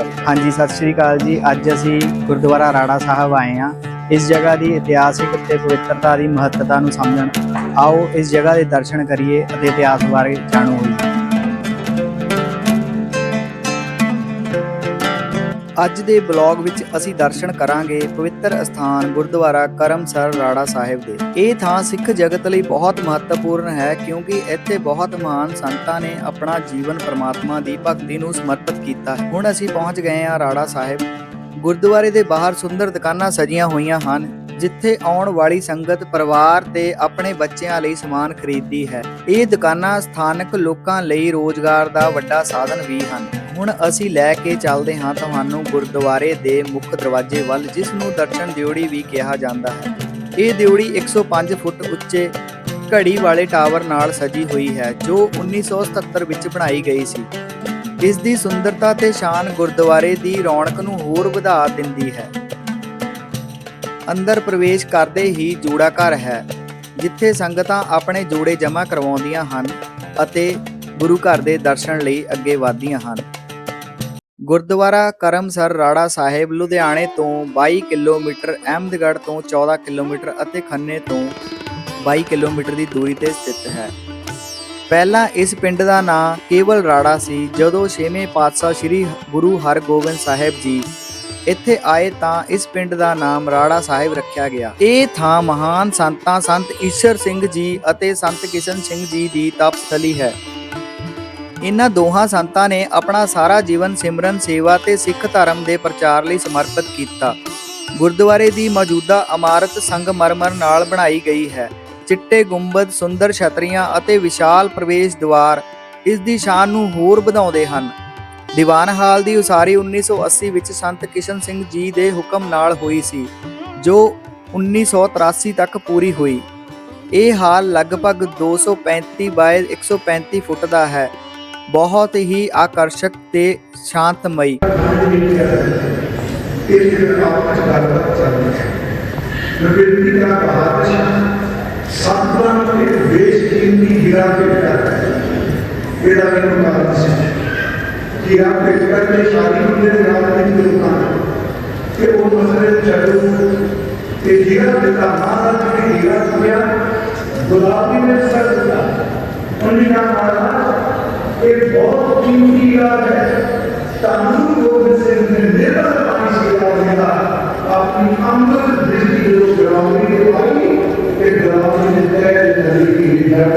ਬਾਰੇ ਹਾਂਜੀ, ਸਤਿ ਸ਼੍ਰੀ ਅਕਾਲ ਜੀ। ਅੱਜ ਅਸੀਂ ਗੁਰਦੁਆਰਾ ਰਾੜਾ ਸਾਹਿਬ ਆਏ ਹਾਂ। ਇਸ ਜਗ੍ਹਾ ਦੀ ਇਤਿਹਾਸਿਕ ਤੇ ਪਵਿੱਤਰਤਾ ਦੀ ਮਹੱਤਤਾ ਨੂੰ ਸਮਝਣ। ਆਓ ਇਸ ਜਗ੍ਹਾ ਦੇ ਦਰਸ਼ਨ ਕਰੀਏ ਅਤੇ ਇਤਿਹਾਸ ਬਾਰੇ ਜਾਣੂ। ਹੋਈਏ ਅੱਜ ਦੇ ਬਲੌਗ ਵਿੱਚ ਅਸੀਂ ਦਰਸ਼ਨ ਕਰਾਂਗੇ ਪਵਿੱਤਰ ਅਸਥਾਨ ਗੁਰਦੁਆਰਾ ਕਰਮਸਰ ਰਾੜਾ ਸਾਹਿਬ ਦੇ। ਇਹ ਥਾਂ ਸਿੱਖ ਜਗਤ ਲਈ ਬਹੁਤ ਮਹੱਤਵਪੂਰਨ ਹੈ ਕਿਉਂਕਿ ਇੱਥੇ ਬਹੁਤ ਮਹਾਨ ਸੰਤਾਂ ਨੇ ਆਪਣਾ ਜੀਵਨ ਪਰਮਾਤਮਾ ਦੀ ਭਗਤੀ ਨੂੰ ਸਮਰਪਿਤ ਕੀਤਾ ਹੈ। ਹੁਣ ਅਸੀਂ ਪਹੁੰਚ ਗਏ ਹਾਂ ਰਾੜਾ ਸਾਹਿਬ। ਗੁਰਦੁਆਰੇ ਦੇ ਬਾਹਰ ਸੁੰਦਰ ਦੁਕਾਨਾਂ ਸਜੀਆਂ ਹੋਈਆਂ ਹਨ, ਜਿੱਥੇ ਆਉਣ ਵਾਲੀ ਸੰਗਤ ਪਰਿਵਾਰ ਤੇ ਆਪਣੇ ਬੱਚਿਆਂ ਲਈ ਸਮਾਨ ਖਰੀਦਦੀ ਹੈ। ਇਹ ਦੁਕਾਨਾਂ ਸਥਾਨਕ ਲੋਕਾਂ ਲਈ ਰੋਜ਼ਗਾਰ ਦਾ ਵੱਡਾ ਸਾਧਨ ਵੀ ਹਨ। ਹੁਣ ਅਸੀਂ ਲੈ ਕੇ ਚੱਲਦੇ ਹਾਂ ਤੁਹਾਨੂੰ ਗੁਰਦੁਆਰੇ ਦੇ ਮੁੱਖ ਦਰਵਾਜ਼ੇ ਵੱਲ, ਜਿਸ ਨੂੰ ਦਰਸ਼ਨ ਦਿਉੜੀ ਵੀ ਕਿਹਾ ਜਾਂਦਾ ਹੈ। ਇਹ ਦਿਉੜੀ 105 ਫੁੱਟ ਉੱਚੇ ਘੜੀ ਵਾਲੇ ਟਾਵਰ ਨਾਲ ਸਜੀ ਹੋਈ ਹੈ, ਜੋ 1977 ਵਿੱਚ ਬਣਾਈ ਗਈ ਸੀ। ਇਸ ਦੀ ਸੁੰਦਰਤਾ ਤੇ ਸ਼ਾਨ ਗੁਰਦੁਆਰੇ ਦੀ ਰੌਣਕ ਨੂੰ ਹੋਰ ਵਧਾ ਦਿੰਦੀ ਹੈ। ਅੰਦਰ ਪ੍ਰਵੇਸ਼ ਕਰਦੇ ਹੀ ਜੋੜਾ ਘਰ ਹੈ, ਜਿੱਥੇ ਸੰਗਤਾਂ ਆਪਣੇ ਜੋੜੇ ਜਮ੍ਹਾਂ ਕਰਵਾਉਂਦੀਆਂ ਹਨ ਅਤੇ ਗੁਰੂ ਘਰ ਦੇ ਦਰਸ਼ਨ ਲਈ ਅੱਗੇ ਵਧਦੀਆਂ ਹਨ। ਗੁਰਦੁਆਰਾ ਕਰਮਸਰ ਰਾੜਾ ਸਾਹਿਬ, ਲੁਧਿਆਣੇ ਤੋਂ 22 ਕਿਲੋਮੀਟਰ, ਅਹਿਮਦਗੜ੍ਹ ਤੋਂ 14 ਕਿਲੋਮੀਟਰ ਅਤੇ ਖੰਨੇ ਤੋਂ 22 ਕਿਲੋਮੀਟਰ ਦੀ ਦੂਰੀ ਤੇ ਸਥਿਤ ਹੈ। ਪਹਿਲਾਂ ਇਸ ਪਿੰਡ ਦਾ ਨਾਂ ਕੇਵਲ ਰਾੜਾ ਸੀ, ਜਦੋਂ ਛੇਵੇਂ ਪਾਤਸ਼ਾਹ ਸ੍ਰੀ ਗੁਰੂ ਹਰਗੋਬਿੰਦ ਸਾਹਿਬ ਜੀ ਇੱਥੇ ਆਏ ਤਾਂ ਇਸ ਪਿੰਡ ਦਾ ਨਾਮ ਰਾੜਾ ਸਾਹਿਬ ਰੱਖਿਆ ਗਿਆ। ਇਹ ਥਾਂ ਮਹਾਨ ਸੰਤਾਂ ਸੰਤ ਈਸ਼ਰ ਸਿੰਘ ਜੀ ਅਤੇ ਸੰਤ ਕਿਸ਼ਨ ਸਿੰਘ ਜੀ ਦੀ ਤਪਸਥਲੀ ਹੈ। ਇਹਨਾਂ ਦੋਹਾਂ ਸੰਤਾਂ ਨੇ ਆਪਣਾ ਸਾਰਾ ਜੀਵਨ ਸਿਮਰਨ, ਸੇਵਾ ਤੇ ਸਿੱਖ ਧਰਮ ਦੇ ਪ੍ਰਚਾਰ ਲਈ ਸਮਰਪਿਤ ਕੀਤਾ। ਗੁਰਦੁਆਰੇ ਦੀ ਮੌਜੂਦਾ ਇਮਾਰਤ ਸੰਗਮਰਮਰ ਨਾਲ ਬਣਾਈ ਗਈ ਹੈ। ਚਿੱਟੇ ਗੁੰਬਦ, ਸੁੰਦਰ ਛਤਰੀਆਂ ਅਤੇ ਵਿਸ਼ਾਲ ਪ੍ਰਵੇਸ਼ ਦੁਆਰ ਇਸ ਦੀ ਸ਼ਾਨ ਨੂੰ ਹੋਰ ਵਧਾਉਂਦੇ ਹਨ। ਦੀਵਾਨ ਹਾਲ ਦੀ ਉਸਾਰੀ 1980 ਵਿੱਚ ਸੰਤ ਕਿਸ਼ਨ ਸਿੰਘ ਜੀ ਦੇ ਹੁਕਮ ਨਾਲ ਹੋਈ ਸੀ, ਜੋ 1983 ਤੱਕ ਪੂਰੀ ਹੋਈ। ਇਹ ਹਾਲ ਲਗਭਗ 235 ਬਾਏ 135 ਫੁੱਟ ਦਾ ਹੈ। ਬਹੁਤ ਹੀ ਆਕਰਸ਼ਕ ਤੇ ਸ਼ਾਂਤਮਈ। ਇਹ ਦੇ ਵੇਸ਼ ਕੀਮਤੀ ਹੀਰਾ ਭੇਜਦਾ ਹੈ ਇਹਦਾ ਮੈਨੂੰ ਕਾਰਨ ਸੀ ਹੀਰਾ ਭੇਜਦਾ ਤੇ ਸ਼ਾਦੀ ਹੁੰਦੇ ਨੇ ਰਾਤ ਦੀ ਦੁਕਾਨ ਉਹ ਮਸਲੇ ਚੱਲੂ ਤੇ ਹੀਰਾ ਦਿੱਤਾ ਮਹਾਰਾਜ ਨੇ ਹੀਰਾ ਕਿਹਾ ਗੁਲਾਬੀ ਨੇ ਸਰ ਦਿੱਤਾ। ਉਹਨੇ ਕਿਹਾ ਮਹਾਰਾਜ ਇਹ ਬਹੁਤ ਕੀਮਤੀ ਹੀਰਾ ਹੈ। ਤੁਹਾਨੂੰ ਗੋਬਿੰਦ ਸਿੰਘ ਨੇ ਮੇਰਾ ਪਾਣੀ ਸੇਵਾ ਦਿੱਤਾ। ਆਪਣੀ ਅੰਮ੍ਰਿਤ ਦ੍ਰਿਸ਼ਟੀ ਜੋ ਗਰਾਉਂਦੀ ਦੇ ਪਾਈ ਤੇ ਗਰਾਉਂਦੀ ਦੇ ਤਹਿ ਨਦੀ ਦੀ ਜੜ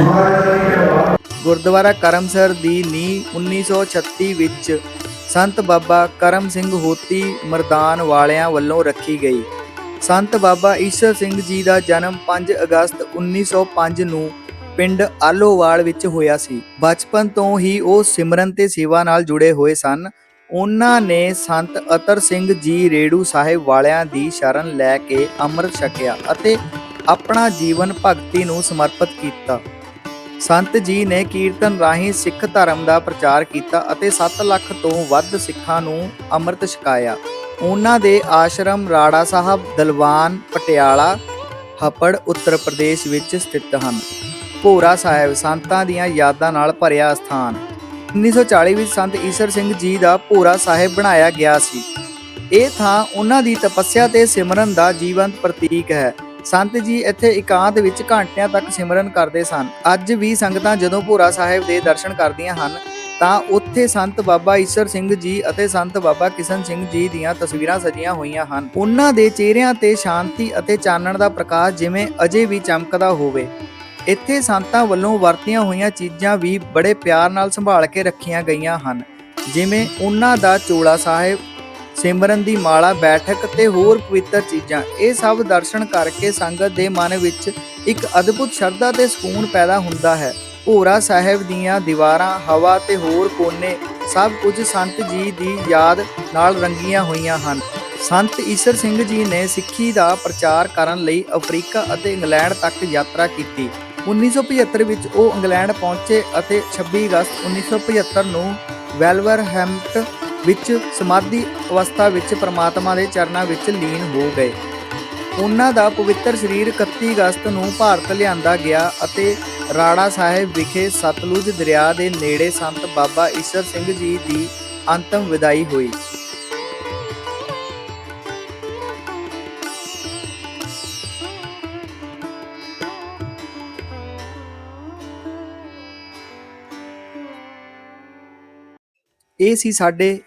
ਮਹਾਰਾਜ ਨੇ ਕਿਹਾ ਗੁਰਦੁਆਰਾ ਕਰਮਸਰ ਦੀ ਨੀਂਹ 1936 ਵਿੱਚ ਸੰਤ ਬਾਬਾ ਕਰਮ ਸਿੰਘ ਹੋਤੀ ਮਰਦਾਨ ਵਾਲਿਆਂ ਵੱਲੋਂ ਰੱਖੀ ਗਈ। ਸੰਤ ਬਾਬਾ ਈਸ਼ਰ ਸਿੰਘ ਜੀ ਦਾ ਜਨਮ 5 ਅਗਸਤ 1905 ਨੂੰ ਪਿੰਡ ਆਲੋਵਾਲ ਵਿੱਚ ਹੋਇਆ ਸੀ। ਬਚਪਨ ਤੋਂ ਹੀ ਉਹ ਸਿਮਰਨ ਤੇ ਸੇਵਾ ਨਾਲ ਜੁੜੇ ਹੋਏ ਸਨ। ਉਹਨਾਂ ਨੇ ਸੰਤ ਅਤਰ ਸਿੰਘ ਜੀ ਰੇੜੂ ਸਾਹਿਬ ਵਾਲਿਆਂ ਦੀ ਸ਼ਰਨ ਲੈ ਕੇ ਅੰਮ੍ਰਿਤ ਛਕਿਆ ਅਤੇ ਆਪਣਾ ਜੀਵਨ ਭਗਤੀ ਨੂੰ ਸਮਰਪਿਤ ਕੀਤਾ। ਸੰਤ ਜੀ ਨੇ ਕੀਰਤਨ ਰਾਹੀਂ ਸਿੱਖ ਧਰਮ ਦਾ ਪ੍ਰਚਾਰ ਕੀਤਾ ਅਤੇ 7 ਲੱਖ ਤੋਂ ਵੱਧ ਸਿੱਖਾਂ ਨੂੰ ਅੰਮ੍ਰਿਤ ਛਕਾਇਆ। ਉਹਨਾਂ ਦੇ ਆਸ਼ਰਮ ਰਾੜਾ ਸਾਹਿਬ, ਦਲਵਾਨ, ਪਟਿਆਲਾ, ਹਪੜ, ਉੱਤਰ ਪ੍ਰਦੇਸ਼ ਵਿੱਚ ਸਥਿਤ ਹਨ। ਭੋਰਾ ਸਾਹਿਬ ਸੰਤਾਂ ਦੀਆਂ ਯਾਦਾਂ ਨਾਲ ਭਰਿਆ ਸਥਾਨ। 1940 ਵਿੱਚ ਸੰਤ ਈਸ਼ਰ ਸਿੰਘ ਜੀ ਦਾ ਭੋਰਾ ਸਾਹਿਬ ਬਣਾਇਆ ਗਿਆ ਸੀ। ਇਹ ਥਾਂ ਉਹਨਾਂ ਦੀ ਤਪੱਸਿਆ ਤੇ ਸਿਮਰਨ ਦਾ ਜੀਵੰਤ ਪ੍ਰਤੀਕ ਹੈ। ਸੰਤ ਜੀ ਇੱਥੇ ਇਕਾਂਤ ਵਿੱਚ ਘੰਟਿਆਂ ਤੱਕ ਸਿਮਰਨ ਕਰਦੇ ਸਨ। ਅੱਜ ਵੀ ਸੰਗਤਾਂ ਜਦੋਂ ਭੋਰਾ ਸਾਹਿਬ ਦੇ ਦਰਸ਼ਨ ਕਰਦੀਆਂ ਹਨ, ਤਾਂ ਉੱਥੇ ਸੰਤ ਬਾਬਾ ਈਸ਼ਰ ਸਿੰਘ ਜੀ ਅਤੇ ਸੰਤ ਬਾਬਾ ਕਿਸ਼ਨ ਸਿੰਘ ਜੀ ਦੀਆਂ ਤਸਵੀਰਾਂ ਸਜੀਆਂ ਹੋਈਆਂ ਹਨ। ਉਹਨਾਂ ਦੇ ਚਿਹਰਿਆਂ ਤੇ ਸ਼ਾਂਤੀ ਅਤੇ ਚਾਨਣ ਦਾ ਪ੍ਰਕਾਸ਼ ਜਿਵੇਂ ਅਜੇ ਵੀ ਚਮਕਦਾ ਹੋਵੇ। ਇੱਥੇ ਸੰਤਾਂ ਵੱਲੋਂ ਵਰਤੀਆਂ ਹੋਈਆਂ ਚੀਜ਼ਾਂ ਵੀ ਬੜੇ ਪਿਆਰ ਨਾਲ ਸੰਭਾਲ ਕੇ ਰੱਖੀਆਂ ਗਈਆਂ ਹਨ। ਜਿਵੇਂ ਉਹਨਾਂ ਦਾ ਚੋਲਾ ਸਾਹਿਬ, ਸਿਮਰਨ ਦੀ ਮਾਲਾ, ਬੈਠਕ ਤੇ ਹੋਰ ਪਵਿੱਤਰ ਚੀਜ਼ਾਂ। ਇਹ ਸਭ ਦਰਸ਼ਨ ਕਰਕੇ ਸੰਗਤ ਦੇ ਮਨ ਵਿੱਚ ਇੱਕ ਅਦਭੁਤ ਸ਼ਰਧਾ ਤੇ ਸਕੂਨ ਪੈਦਾ ਹੁੰਦਾ ਹੈ। ਭੋਰਾ ਸਾਹਿਬ ਦੀਆਂ ਦੀਵਾਰਾਂ, ਹਵਾ ਤੇ ਹੋਰ ਕੋਨੇ ਸਭ ਕੁਝ ਸੰਤ ਜੀ ਦੀ ਯਾਦ ਨਾਲ ਰੰਗੀਆਂ ਹੋਈਆਂ ਹਨ। ਸੰਤ ਈਸ਼ਰ ਸਿੰਘ ਜੀ ਨੇ ਸਿੱਖੀ ਦਾ ਪ੍ਰਚਾਰ ਕਰਨ ਲਈ ਅਫਰੀਕਾ ਅਤੇ ਇੰਗਲੈਂਡ ਤੱਕ ਯਾਤਰਾ ਕੀਤੀ। 1975 ਵਿੱਚ ਉਹ ਇੰਗਲੈਂਡ ਪਹੁੰਚੇ ਅਤੇ 26 ਅਗਸਤ 1975 ਨੂੰ ਵੈਲਵਰਹੈਂਪਟ ਵਿੱਚ ਸਮਾਧੀ ਅਵਸਥਾ ਵਿੱਚ ਪ੍ਰਮਾਤਮਾ ਦੇ ਚਰਨਾਂ ਵਿੱਚ ਲੀਨ ਹੋ ਗਏ। ਉਹਨਾਂ ਦਾ ਪਵਿੱਤਰ ਸਰੀਰ 31 ਅਗਸਤ ਨੂੰ ਭਾਰਤ ਲਿਆਂਦਾ ਗਿਆ ਅਤੇ ਰਾੜਾ ਸਾਹਿਬ ਵਿਖੇ ਸਤਲੁਜ ਦਰਿਆ ਦੇ ਨੇੜੇ ਸੰਤ ਬਾਬਾ ਈਸ਼ਰ ਸਿੰਘ ਜੀ ਦੀ ਅੰਤਮ ਵਿਦਾਈ ਹੋਈ। ਇਹ ਸੀ ਸਾਡੇ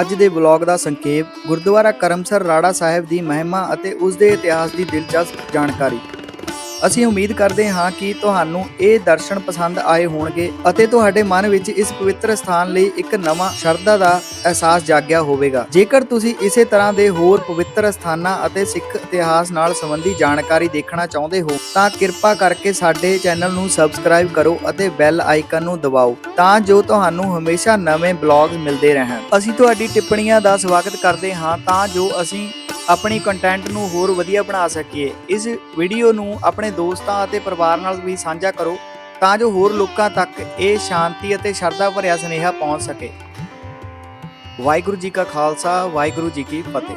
ਅੱਜ ਦੇ ਵਲੌਗ ਦਾ ਸੰਖੇਪ। ਗੁਰਦੁਆਰਾ ਕਰਮਸਰ ਰਾੜਾ ਸਾਹਿਬ ਦੀ ਮਹਿਮਾ ਅਤੇ ਉਸ ਦੇ ਇਤਿਹਾਸ ਦੀ ਦਿਲਚਸਪ ਜਾਣਕਾਰੀ। ਅਸੀਂ ਉਮੀਦ ਕਰਦੇ ਹਾਂ ਕਿ ਤੁਹਾਨੂੰ ਇਹ ਦਰਸ਼ਨ ਪਸੰਦ ਆਏ ਹੋਣਗੇ ਅਤੇ ਤੁਹਾਡੇ ਮਨ ਵਿੱਚ ਇਸ ਪਵਿੱਤਰ ਸਥਾਨ ਲਈ ਇੱਕ ਨਵਾਂ ਸ਼ਰਧਾ ਦਾ ਅਹਿਸਾਸ ਜਾਗਿਆ ਹੋਵੇਗਾ। ਜੇਕਰ ਤੁਸੀਂ ਇਸੇ ਤਰ੍ਹਾਂ ਦੇ ਹੋਰ ਪਵਿੱਤਰ ਸਥਾਨਾਂ ਅਤੇ ਸਿੱਖ ਇਤਿਹਾਸ ਨਾਲ ਸੰਬੰਧੀ ਜਾਣਕਾਰੀ ਦੇਖਣਾ ਚਾਹੁੰਦੇ ਹੋ, ਤਾਂ ਕਿਰਪਾ ਕਰਕੇ ਸਾਡੇ ਚੈਨਲ ਨੂੰ ਸਬਸਕ੍ਰਾਈਬ ਕਰੋ ਅਤੇ ਬੈਲ ਆਈਕਨ ਨੂੰ ਦਬਾਓ, ਤਾਂ ਜੋ ਤੁਹਾਨੂੰ ਹਮੇਸ਼ਾ ਨਵੇਂ ਬਲੌਗ ਮਿਲਦੇ ਰਹਿਣ। ਅਸੀਂ ਤੁਹਾਡੀ ਟਿੱਪਣੀਆਂ ਦਾ ਸਵਾਗਤ ਕਰਦੇ ਹਾਂ, ਤਾਂ ਜੋ ਅਸੀਂ ਆਪਣੀ ਕੰਟੈਂਟ ਨੂੰ ਹੋਰ ਵਧੀਆ ਬਣਾ ਸਕੀਏ। ਇਸ ਵੀਡੀਓ ਨੂੰ ਆਪਣੇ ਦੋਸਤਾਂ ਅਤੇ ਪਰਿਵਾਰ ਨਾਲ ਵੀ ਸਾਂਝਾ ਕਰੋ, ਤਾਂ ਜੋ ਹੋਰ ਲੋਕਾਂ ਤੱਕ ਇਹ ਸ਼ਾਂਤੀ ਅਤੇ ਸ਼ਰਧਾ ਭਰਿਆ ਸੁਨੇਹਾ ਪਹੁੰਚ ਸਕੇ। ਵਾਹਿਗੁਰੂ ਜੀ ਕਾ ਖਾਲਸਾ, ਵਾਹਿਗੁਰੂ ਜੀ ਕੀ ਫਤਿਹ।